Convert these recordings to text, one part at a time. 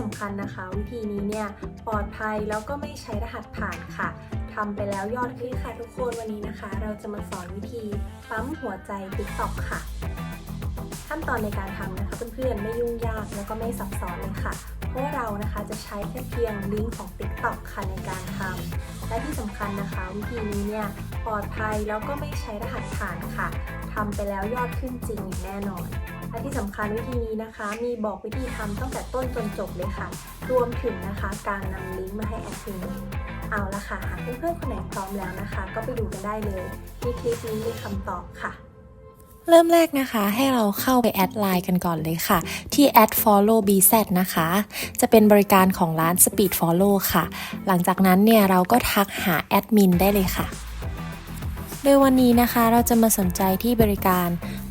สำคัญนะคะ วิธีนี้เนี่ยปลอดภัยแล้วก็ไม่ใช้รหัสผ่านค่ะทำไปแล้วยอดขึ้นค่ะทุกคนวันนี้นะคะ เราจะมาสอนวิธีปั๊มหัวใจ TikTok ค่ะ ขั้นตอนในการทำนะคะเพื่อนๆไม่ยุ่งยากแล้วก็ไม่ซับซ้อนเลยค่ะ เพราะเรานะคะจะใช้แค่เพียงลิงก์ของ TikTok ค่ะในการทำและที่สำคัญนะคะ วิธีนี้เนี่ยปลอดภัยแล้วก็ไม่ใช้รหัสผ่านค่ะทำไปแล้วยอดขึ้นจริงอย่างแน่นอน และที่สำคัญวิธีนี้นะคะ มีบอกวิธีทำตั้งแต่ต้นจนจบเลยค่ะ รวมถึงนะคะการนำลิงก์มาให้แอดมินเอาละค่ะหากเพื่อนๆคนไหนพร้อมแล้วนะคะ ก็ไปดูกันได้เลยในคลิปนี้มีคำตอบค่ะเริ่มแรกนะคะให้เราเข้าไปแอดไลน์กันก่อนเลยค่ะ ที่ add follow bz นะคะ จะเป็นบริการของร้าน speed follow ค่ะ หลังจากนั้นเนี่ยเราก็ทักหาแอดมินได้เลยค่ะ โดยวันนี้นะคะเราจะมาสนใจที่บริการ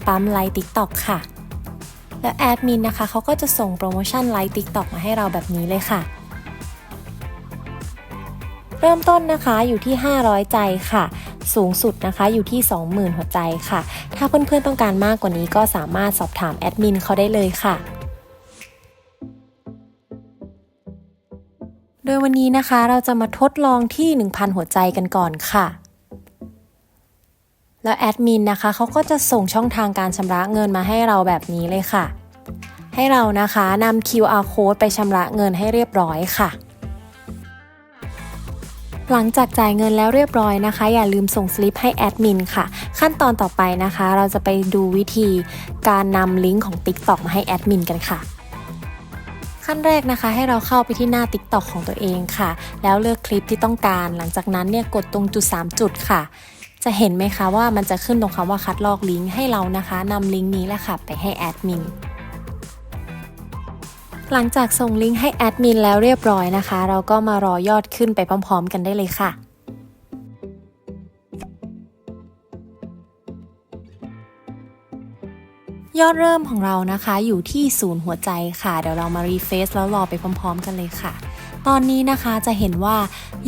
ปั๊มไลน์ TikTok ค่ะ และแอดมินนะคะเขาก็จะส่งโปรโมชั่นไลน์ TikTok มาให้เราแบบนี้เลยค่ะ เริ่มต้นนะคะอยู่ที่ 500 ใจค่ะ สูงสุดนะคะอยู่ที่ 20,000 หัวใจค่ะ ถ้าเพื่อนๆต้องการมากกว่านี้ก็สามารถสอบถามแอดมินเขาได้เลยค่ะโดยวันนี้นะคะเราจะมาทดลองที่ 1,000 หัวใจกันก่อนค่ะ แล้วแอดมินนะคะเขาก็จะส่งช่องทางการชำระเงินมาให้เราแบบนี้เลยค่ะ ให้เรานะคะนำ QR code ไปชำระเงินให้เรียบร้อยค่ะ หลังจากจ่ายเงินแล้วเรียบร้อยนะคะ อย่าลืมส่งสลิปให้แอดมินค่ะ ขั้นตอนต่อไปนะคะ เราจะไปดูวิธีการนำลิงก์ของ TikTok มาให้แอดมินกันค่ะขั้นแรกนะคะให้เราเข้าไปที่หน้า TikTok ของตัวเองค่ะ แล้วเลือกคลิปที่ต้องการ หลังจากนั้นเนี่ยกดตรงจุด 3 จุดค่ะ จะเห็นไหมคะว่ามันจะขึ้นตรงคำว่าคัดลอกลิงก์ให้เรานะคะนำลิงก์นี้แหละค่ะไปให้แอดมินหลังจากส่งลิงก์ให้แอดมินแล้วเรียบร้อยนะคะ เราก็มารอยอดขึ้นไปพร้อมๆ กันได้เลยค่ะ ยอดเริ่มของเรานะคะอยู่ที่ศูนย์หัวใจค่ะ เดี๋ยวเรามารีเฟซแล้วรอไปพร้อม ๆ กันเลยค่ะ ตอนนี้นะคะจะเห็นว่า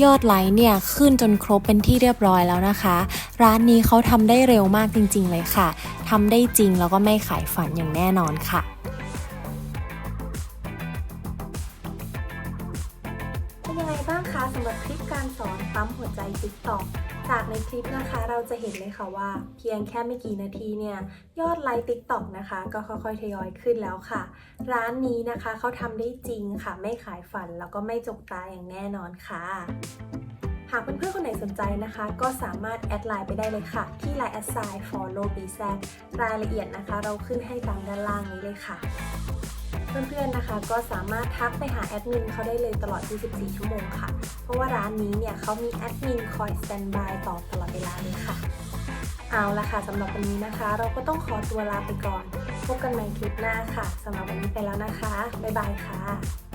ยอดไลค์เนี่ยขึ้นจนครบเป็นที่เรียบร้อยแล้วนะคะ ร้านนี้เขาทำได้เร็วมากจริง ๆ เลยค่ะทำได้จริงแล้วก็ไม่ขายฝันอย่างแน่นอนค่ะ เป็นยังไงบ้างคะสำหรับคลิปการสอนปั๊มหัวใจ TikTok จากในคลิปนะคะเราจะเห็นเลยค่ะว่า เพียงแค่ไม่กี่นาทีเนี่ยยอดไลค์ TikTok นะคะ ก็ค่อยๆทยอยขึ้นแล้วค่ะ ร้านนี้นะคะเขาทำได้จริงค่ะ ไม่ขายฝันแล้วก็ไม่จกตาอย่างแน่นอนค่ะหากเพื่อนๆคนไหนสนใจนะคะ ก็สามารถแอดไลน์ไปได้เลยค่ะ ที่ Line แอดไซน์ follow b z รายละเอียดนะคะ เราขึ้นให้ตามด้านล่างนี้เลยค่ะ เพื่อนๆนะคะก็สามารถทักไปหาแอดมินเขาได้เลยตลอด 24 ชั่วโมงค่ะ เพราะว่าร้านนี้เนี่ยเขามีแอดมินคอยสแตนบายตอตลอดเวลาเลยค่ะ เอาละค่ะสำหรับวันนี้นะคะ เราก็ต้องขอตัวลาไปก่อน พบกันใหม่คลิปหน้าค่ะสำหรับวันนี้ไปแล้วนะคะ บ๊ายบายค่ะ